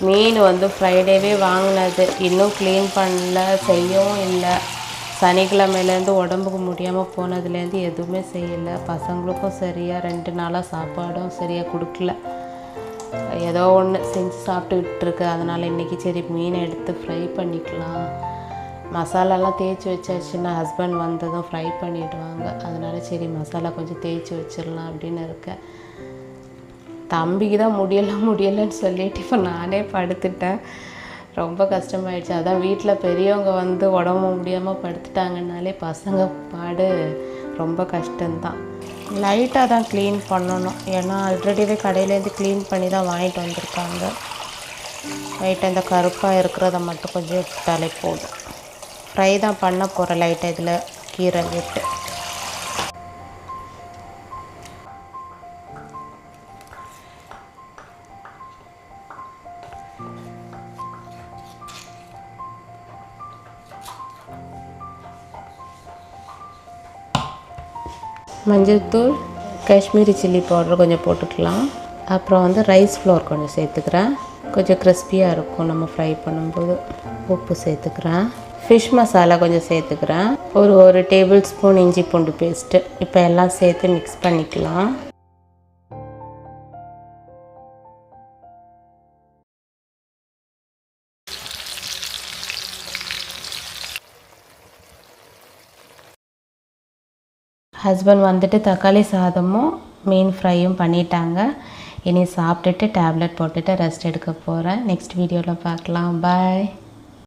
மீன் வந்து ஃப்ரைடேவே வாங்கினது. இன்னும் க்ளீன் பண்ணல செய்யவும் இல்லை. சனிக்கிழமையிலேருந்து உடம்புக்கு முடியாமல் போனதுலேருந்து எதுவுமே செய்யலை. பசங்களுக்கும் சரியாக ரெண்டு நாளாக சாப்பாடும் சரியாக கொடுக்கல. ஏதோ ஒன்று செஞ்சு சாப்பிட்டுக்கிட்டு இருக்கு. அதனால் இன்றைக்கி சரி மீனை எடுத்து ஃப்ரை பண்ணிக்கலாம். மசாலாலாம் தேய்ச்சி வச்சாச்சுன்னா ஹஸ்பண்ட் வந்ததும் ஃப்ரை பண்ணிவிடுவாங்க அதனால சரி மசாலா கொஞ்சம் தேய்ச்சி வச்சிடலாம் அப்படின்னு இருக்கேன். தம்பிக்கு தான் முடியலை முடியலைன்னு சொல்லிட்டு இப்போ நானே படுத்துட்டேன். ரொம்ப கஷ்டமாயிடுச்சு. அதான் வீட்டில் பெரியவங்க வந்து உடம்பு முடியாமல் படுத்துட்டாங்கனாலே பசங்க பாடு ரொம்ப கஷ்டம்தான். லைட்டாக தான் க்ளீன் பண்ணணும். ஏன்னா ஆல்ரெடிவே கடையிலேருந்து க்ளீன் பண்ணி தான் வாங்கிட்டு வந்திருக்காங்க. லைட்டாக இந்த கருப்பாக இருக்கிறத மட்டும் கொஞ்சம் எடுத்துட்டாலே போதும் ஃப்ரை தான் பண்ண போகிறேன் லைட்டாக இதில் கீரை விட்டு. மஞ்சள்தூள் காஷ்மீரி சில்லி பவுடர் கொஞ்சம் போட்டுக்கலாம். அப்புறம் வந்து ரைஸ் ஃப்ளோர் கொஞ்சம் சேர்த்துக்கிறேன். கொஞ்சம் கிறிஸ்பியாக இருக்கும் நம்ம ஃப்ரை பண்ணும்போது. உப்பு சேர்த்துக்கிறேன். ஃபிஷ் மசாலா கொஞ்சம் சேர்த்துக்கிறேன். ஒரு ஒரு டேபிள் ஸ்பூன் இஞ்சி பூண்டு பேஸ்ட்டு. இப்போ எல்லாம் சேர்த்து மிக்ஸ் பண்ணிக்கலாம். ஹஸ்பண்ட் வந்துட்டு தக்காளி சாதமும் மீன் ஃப்ரையும் பண்ணிட்டாங்க. இனி சாப்பிட்டுட்டு டேப்லெட் போட்டுட்டு ரெஸ்ட் எடுக்க போகிறேன் நெக்ஸ்ட் வீடியோவில் பார்க்கலாம். பாய்